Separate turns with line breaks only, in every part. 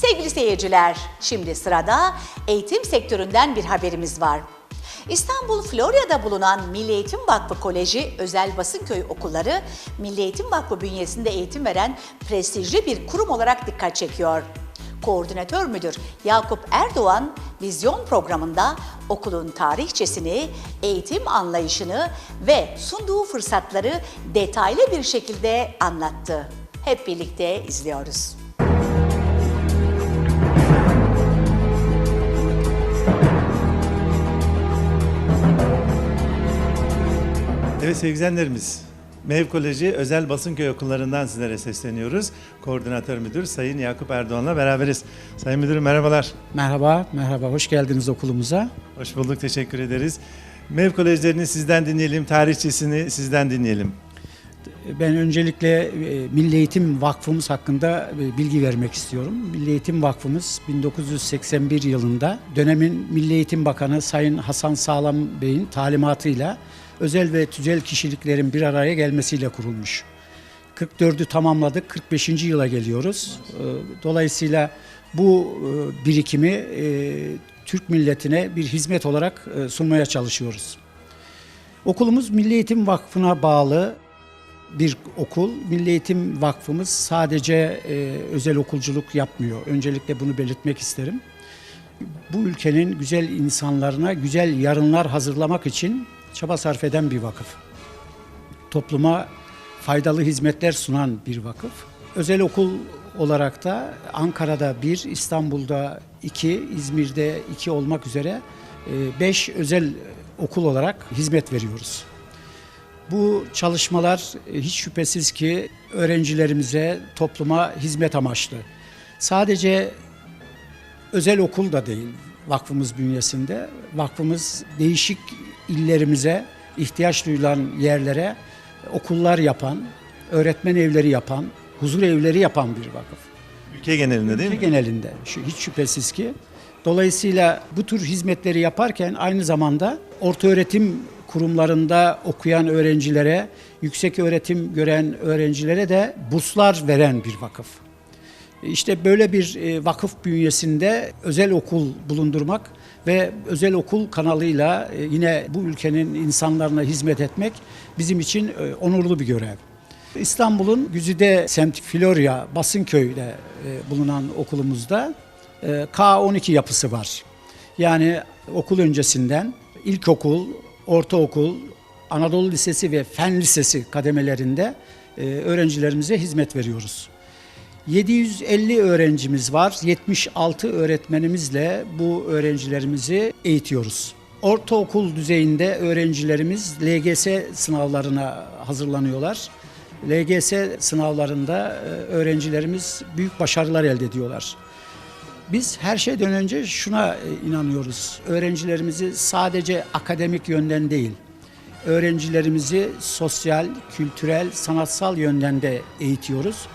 Sevgili seyirciler, şimdi sırada eğitim sektöründen bir haberimiz var. İstanbul Florya'da bulunan Milli Eğitim Vakfı Koleji Özel Basınköy Okulları, Milli Eğitim Vakfı bünyesinde eğitim veren prestijli bir kurum olarak dikkat çekiyor. Koordinatör müdür Yakup Erdoğan, vizyon programında okulun tarihçesini, eğitim anlayışını ve sunduğu fırsatları detaylı bir şekilde anlattı. Hep birlikte izliyoruz.
Evet sevgili izleyenlerimiz, MEV Koleji Özel Basınköy Okullarından sizlere sesleniyoruz. Koordinatör müdür Sayın Yakup Erdoğan'la beraberiz. Sayın Müdürüm merhabalar.
Merhaba, merhaba. Hoş geldiniz okulumuza.
Hoş bulduk, teşekkür ederiz. MEV Kolejlerini sizden dinleyelim, tarihçesini sizden dinleyelim.
Ben öncelikle e, Milli Eğitim Vakfımız hakkında e, bilgi vermek istiyorum. Milli Eğitim Vakfımız 1981 yılında dönemin Milli Eğitim Bakanı Sayın Hasan Sağlam Bey'in talimatıyla özel ve tüzel kişiliklerin bir araya gelmesiyle kurulmuş. 44'ü tamamladık, 45. yıla geliyoruz. E, Dolayısıyla bu e, birikimi e, Türk milletine bir hizmet olarak e, sunmaya çalışıyoruz. Okulumuz Milli Eğitim Vakfı'na bağlı bir okul. Milli Eğitim Vakfımız sadece özel okulculuk yapmıyor. Öncelikle bunu belirtmek isterim. Bu ülkenin güzel insanlarına güzel yarınlar hazırlamak için çaba sarf eden bir vakıf. Topluma faydalı hizmetler sunan bir vakıf. Özel okul olarak da Ankara'da bir, İstanbul'da iki, İzmir'de iki olmak üzere e, beş özel okul olarak hizmet veriyoruz. Bu çalışmalar e, hiç şüphesiz ki öğrencilerimize, topluma hizmet amaçlı. Sadece özel okul da değil vakfımız bünyesinde. Vakfımız değişik illerimize, ihtiyaç duyulan yerlere okullar yapan, öğretmen evleri yapan, huzur evleri yapan bir vakıf.
Ülke genelinde değil
Ülke
mi?
genelinde şu hiç şüphesiz ki. Dolayısıyla bu tür hizmetleri yaparken aynı zamanda orta öğretim kurumlarında okuyan öğrencilere, yüksek öğretim gören öğrencilere de burslar veren bir vakıf. İşte böyle bir e, vakıf bünyesinde özel okul bulundurmak ve özel okul kanalıyla e, yine bu ülkenin insanlarına hizmet etmek bizim için e, onurlu bir görev. İstanbul'un Güzide semt Florya Basınköy'de e, bulunan okulumuzda e, K12 yapısı var. Yani okul öncesinden ilkokul, ortaokul, Anadolu Lisesi ve Fen Lisesi kademelerinde öğrencilerimize hizmet veriyoruz. 750 öğrencimiz var. 76 öğretmenimizle bu öğrencilerimizi eğitiyoruz. Ortaokul düzeyinde öğrencilerimiz LGS sınavlarına hazırlanıyorlar. LGS sınavlarında e, öğrencilerimiz büyük başarılar elde ediyorlar. Biz her şeyden önce şuna e, inanıyoruz. Öğrencilerimizi sadece akademik yönden değil, öğrencilerimizi sosyal, kültürel, sanatsal yönden de eğitiyoruz.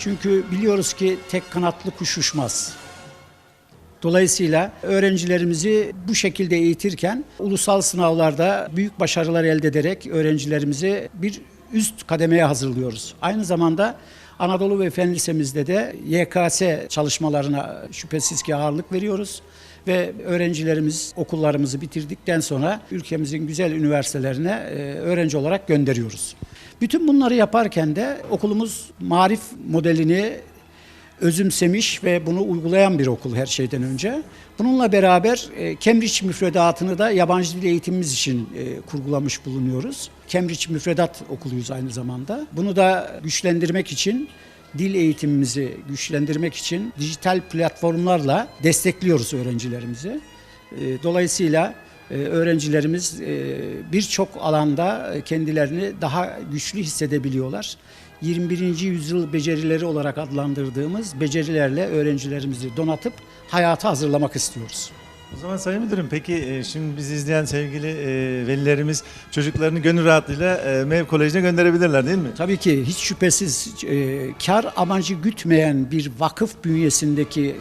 Çünkü biliyoruz ki tek kanatlı kuş uçmaz. Dolayısıyla öğrencilerimizi bu şekilde eğitirken ulusal sınavlarda büyük başarılar elde ederek öğrencilerimizi bir üst kademeye hazırlıyoruz. Aynı zamanda Anadolu ve Fen Lisemizde de YKS çalışmalarına şüphesiz ki ağırlık veriyoruz ve öğrencilerimiz okullarımızı bitirdikten sonra ülkemizin güzel üniversitelerine e, öğrenci olarak gönderiyoruz. Bütün bunları yaparken de okulumuz marif modelini özümsemiş ve bunu uygulayan bir okul her şeyden önce. Bununla beraber e, Cambridge müfredatını da yabancı dil eğitimimiz için e, kurgulamış bulunuyoruz. Cambridge müfredat okuluyuz aynı zamanda. Bunu da güçlendirmek için dil eğitimimizi güçlendirmek için dijital platformlarla destekliyoruz öğrencilerimizi. E, Dolayısıyla öğrencilerimiz e, birçok alanda e, kendilerini daha güçlü hissedebiliyorlar. 21. yüzyıl becerileri olarak adlandırdığımız becerilerle öğrencilerimizi donatıp hayata hazırlamak istiyoruz.
O zaman Sayın Müdürüm peki e, şimdi bizi izleyen sevgili velilerimiz çocuklarını gönül rahatlığıyla MEV Koleji'ne gönderebilirler değil mi?
Tabii ki hiç şüphesiz kar amacı gütmeyen bir vakıf bünyesindeki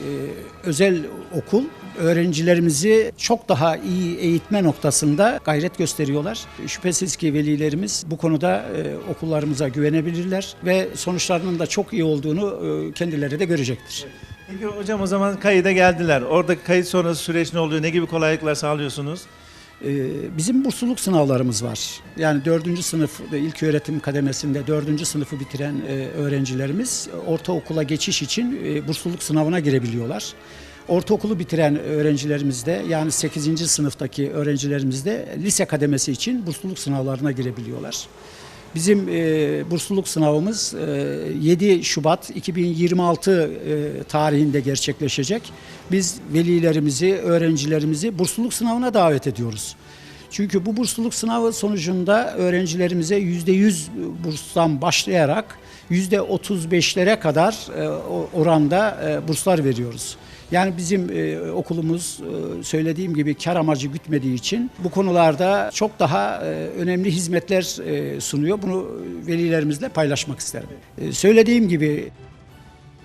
özel okul öğrencilerimizi çok daha iyi eğitme noktasında gayret gösteriyorlar. Şüphesiz ki velilerimiz bu konuda e, okullarımıza güvenebilirler ve sonuçlarının da çok iyi olduğunu e, kendileri de görecektir.
Peki hocam o zaman kayıda geldiler. Orada kayıt sonrası süreç ne oluyor? Ne gibi kolaylıklar sağlıyorsunuz?
Ee, Bizim bursluluk sınavlarımız var. Yani dördüncü sınıf ilk öğretim kademesinde dördüncü sınıfı bitiren e, öğrencilerimiz ortaokula geçiş için e, bursluluk sınavına girebiliyorlar. Ortaokulu bitiren öğrencilerimiz de yani 8. sınıftaki öğrencilerimiz de lise kademesi için bursluluk sınavlarına girebiliyorlar. Bizim e, bursluluk sınavımız e, 7 Şubat 2026 e, tarihinde gerçekleşecek. Biz velilerimizi, öğrencilerimizi bursluluk sınavına davet ediyoruz. Çünkü bu bursluluk sınavı sonucunda öğrencilerimize %100 burstan başlayarak %35'lere kadar e, oranda e, burslar veriyoruz. Yani bizim e, okulumuz e, söylediğim gibi kar amacı gütmediği için bu konularda çok daha e, önemli hizmetler e, sunuyor. Bunu velilerimizle paylaşmak isterim. E, söylediğim gibi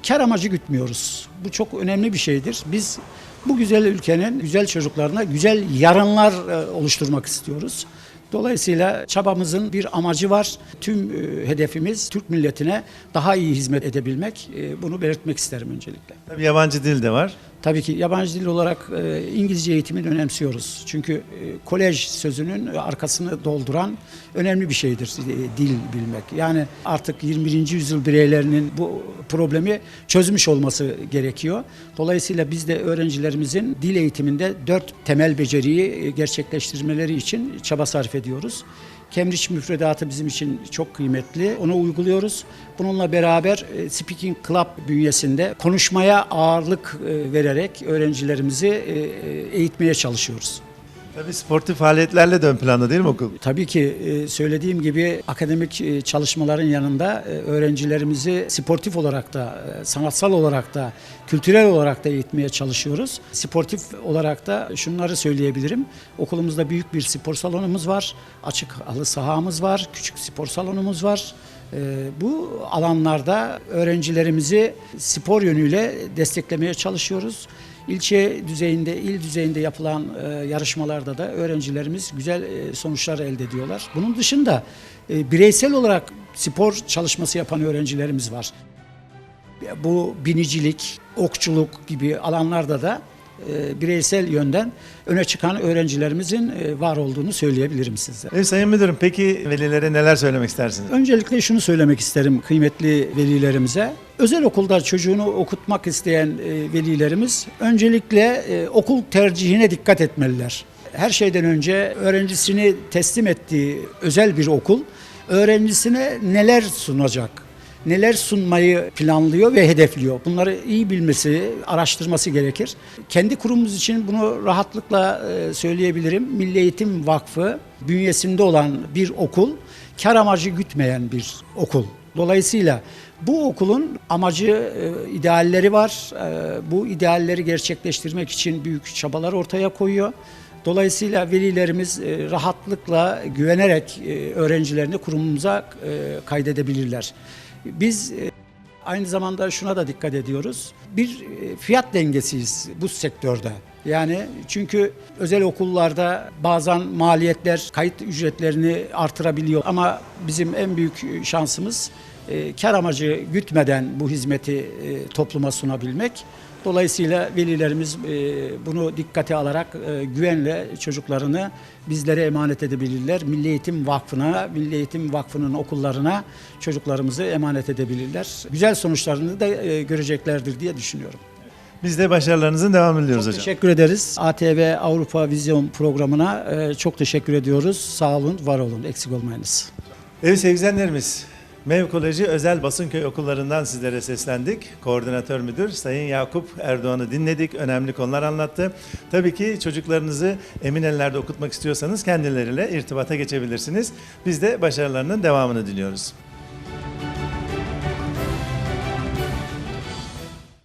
kar amacı gütmüyoruz. Bu çok önemli bir şeydir. Biz bu güzel ülkenin güzel çocuklarına güzel yarınlar e, oluşturmak istiyoruz. Dolayısıyla çabamızın bir amacı var. Tüm e, hedefimiz Türk milletine daha iyi hizmet edebilmek. E, Bunu belirtmek isterim öncelikle.
Tabii yabancı dil de var.
Tabii ki yabancı dil olarak e, İngilizce eğitimini önemsiyoruz. Çünkü e, kolej sözünün arkasını dolduran önemli bir şeydir e, dil bilmek. Yani artık 21. yüzyıl bireylerinin bu problemi çözmüş olması gerekiyor. Dolayısıyla biz de öğrencilerimizin dil eğitiminde dört temel beceriyi e, gerçekleştirmeleri için çaba sarf ediyoruz. Cambridge müfredatı bizim için çok kıymetli. Onu uyguluyoruz. Bununla beraber e, Speaking Club bünyesinde konuşmaya ağırlık e, vererek öğrencilerimizi e, eğitmeye çalışıyoruz.
Tabii sportif faaliyetlerle de ön planda değil mi okul?
Tabii ki e, söylediğim gibi akademik e, çalışmaların yanında e, öğrencilerimizi sportif olarak da, sanatsal olarak da, kültürel olarak da eğitmeye çalışıyoruz. Sportif olarak da şunları söyleyebilirim. Okulumuzda büyük bir spor salonumuz var, açık halı sahamız var, küçük spor salonumuz var. Bu alanlarda öğrencilerimizi spor yönüyle desteklemeye çalışıyoruz. İlçe düzeyinde, il düzeyinde yapılan e, yarışmalarda da öğrencilerimiz güzel e, sonuçlar elde ediyorlar. Bunun dışında e, bireysel olarak spor çalışması yapan öğrencilerimiz var. Bu binicilik, okçuluk gibi alanlarda da e, bireysel yönden öne çıkan öğrencilerimizin e, var olduğunu söyleyebilirim size.
Evet Sayın Müdürüm peki velilere neler söylemek istersiniz?
Öncelikle şunu söylemek isterim kıymetli velilerimize. Özel okulda çocuğunu okutmak isteyen e, velilerimiz öncelikle e, okul tercihine dikkat etmeliler. Her şeyden önce öğrencisini teslim ettiği özel bir okul öğrencisine neler sunacak? Neler sunmayı planlıyor ve hedefliyor? Bunları iyi bilmesi, araştırması gerekir. Kendi kurumumuz için bunu rahatlıkla e, söyleyebilirim. Milli Eğitim Vakfı bünyesinde olan bir okul, kar amacı gütmeyen bir okul. Dolayısıyla bu okulun amacı, e, idealleri var. E, bu idealleri gerçekleştirmek için büyük çabalar ortaya koyuyor. Dolayısıyla velilerimiz rahatlıkla güvenerek öğrencilerini kurumumuza kaydedebilirler. Biz e, aynı zamanda şuna da dikkat ediyoruz. Bir e, fiyat dengesiyiz bu sektörde. Yani çünkü özel okullarda bazen maliyetler kayıt ücretlerini artırabiliyor ama bizim en büyük şansımız e, kar amacı gütmeden bu hizmeti topluma sunabilmek. Dolayısıyla velilerimiz e, bunu dikkate alarak e, güvenle çocuklarını bizlere emanet edebilirler. Milli Eğitim Vakfı'na, Milli Eğitim Vakfı'nın okullarına çocuklarımızı emanet edebilirler. Güzel sonuçlarını da e, göreceklerdir diye düşünüyorum.
Biz de başarılarınızın devamını diliyoruz hocam.
Teşekkür ederiz. ATV Avrupa Vizyon programına çok teşekkür ediyoruz. Sağ olun, var olun, eksik olmayınız.
Evet sevgili izleyenlerimiz, MEV Koleji Özel Basınköy Okullarından sizlere seslendik. Koordinatör müdür Sayın Yakup Erdoğan'ı dinledik. Önemli konular anlattı. Tabii ki çocuklarınızı emin ellerde okutmak istiyorsanız kendileriyle irtibata geçebilirsiniz. Biz de başarılarının devamını diliyoruz.